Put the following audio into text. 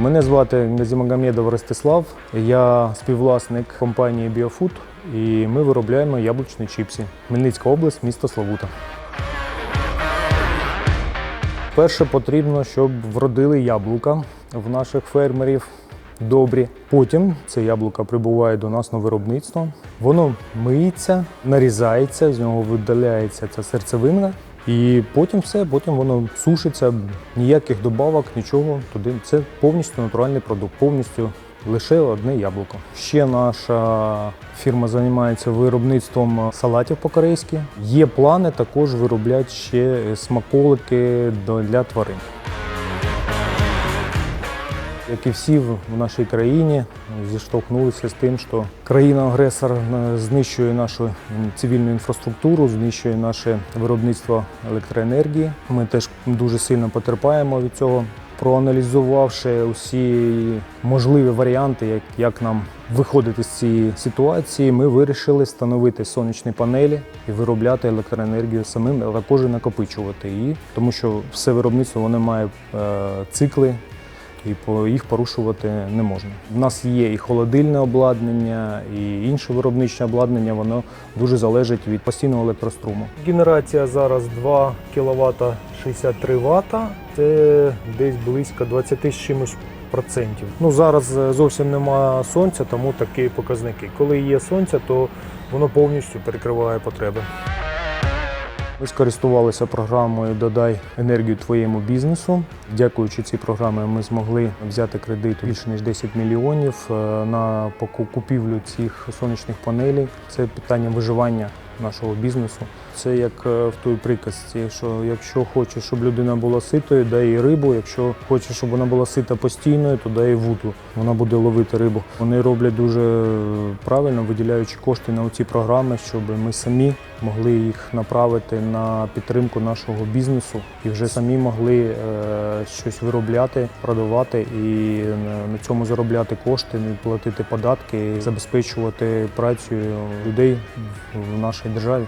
Мене звати Газімагомедов Ростислав. Я співвласник компанії BioFood і ми виробляємо яблучні чіпси. Хмельницька область, місто Славута. Перше потрібно, щоб вродили яблука в наших фермерів добрі. Потім це яблука прибуває до нас на виробництво. Воно миється, нарізається, з нього видаляється ця серцевина. І потім все, потім воно сушиться, ніяких добавок, нічого туди. Це повністю натуральний продукт, повністю лише одне яблуко. Ще наша фірма займається виробництвом салатів по-корейськи. Є плани також виробляти ще смаколики для тварин. Як і всі в нашій країні зіштовхнулися з тим, що країна-агресор е, знищує нашу цивільну інфраструктуру, знищує наше виробництво електроенергії. Ми теж дуже сильно потерпаємо від цього. Проаналізувавши усі можливі варіанти, як, як нам виходити з цієї ситуації, ми вирішили встановити сонячні панелі і виробляти електроенергію самим, а також накопичувати її, тому що все виробництво воно має е, цикли і їх порушувати не можна. У нас є і холодильне обладнання, і інше виробничне обладнання. Воно дуже залежить від постійного електроструму. Генерація зараз 2 кВт 63 Вт. Це десь близько 20 з чимось процентів. Ну зараз е, зовсім немає сонця, тому такі показники. Коли є сонце, то воно повністю перекриває потреби. Ми скористувалися програмою Додай енергію твоєму бізнесу. Дякуючи цій програмі, ми змогли взяти кредит більше ніж 10 мільйонів е, на купівлю цих сонячних панелей. Це питання виживання нашого бізнесу. Це як е, в той приказці, що якщо хочеш, щоб людина була ситою, дай їй рибу. Якщо хочеш, щоб вона була сита постійною, то дай їй вуду. Вона буде ловити рибу. Вони роблять дуже правильно, виділяючи кошти на ці програми, щоб ми самі могли їх направити на підтримку нашого бізнесу і вже самі могли е, щось виробляти, продавати і на- цьому заробляти кошти, платити податки, забезпечувати працю людей в нашій державі.